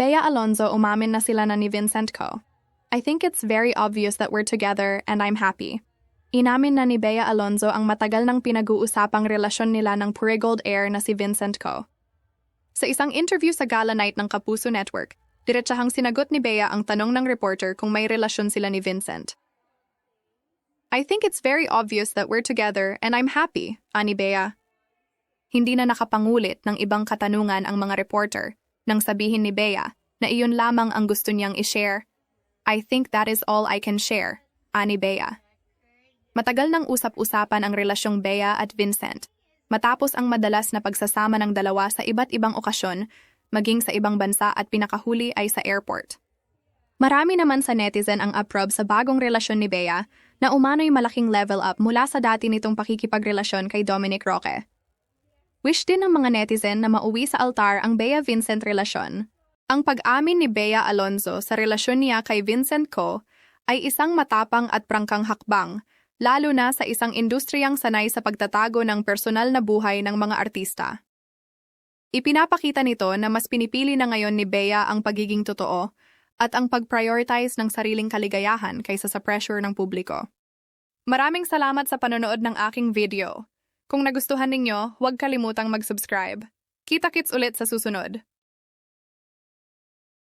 Bea Alonzo umamin na sila na ni Vincent ko. I think it's very obvious that we're together and I'm happy. Inamin na ni Bea Alonzo ang matagal nang pinag-uusapang relasyon nila ng Purigold Air na si Vincent ko. Sa isang interview sa Gala Night ng Kapuso Network, diretsahang sinagot ni Bea ang tanong ng reporter kung may relasyon sila ni Vincent. I think it's very obvious that we're together and I'm happy, ani Bea. Hindi na nakapangulit ng ibang katanungan ang mga reporter nang sabihin ni Bea na iyon lamang ang gusto niyang i-share. I think that is all I can share, ani Bea. Matagal nang usap-usapan ang relasyong Bea at Vincent, matapos ang madalas na pagsasama ng dalawa sa iba't ibang okasyon, maging sa ibang bansa at pinakahuli ay sa airport. Marami naman sa netizen ang approve sa bagong relasyon ni Bea na umano'y malaking level up mula sa dati nitong pakikipagrelasyon kay Dominic Roque. Wish din ng mga netizen na mauwi sa altar ang Bea-Vincent relasyon. Ang pag-amin ni Bea Alonzo sa relasyon niya kay Vincent Co ay isang matapang at prangkang hakbang lalo na sa isang industriyang sanay sa pagtatago ng personal na buhay ng mga artista. Ipinapakita nito na mas pinipili na ngayon ni Bea ang pagiging totoo at ang pag-prioritize ng sariling kaligayahan kaysa sa pressure ng publiko. Maraming salamat sa panonood ng aking video. Kung nagustuhan ninyo, huwag kalimutang mag-subscribe. Kita-kits ulit sa susunod.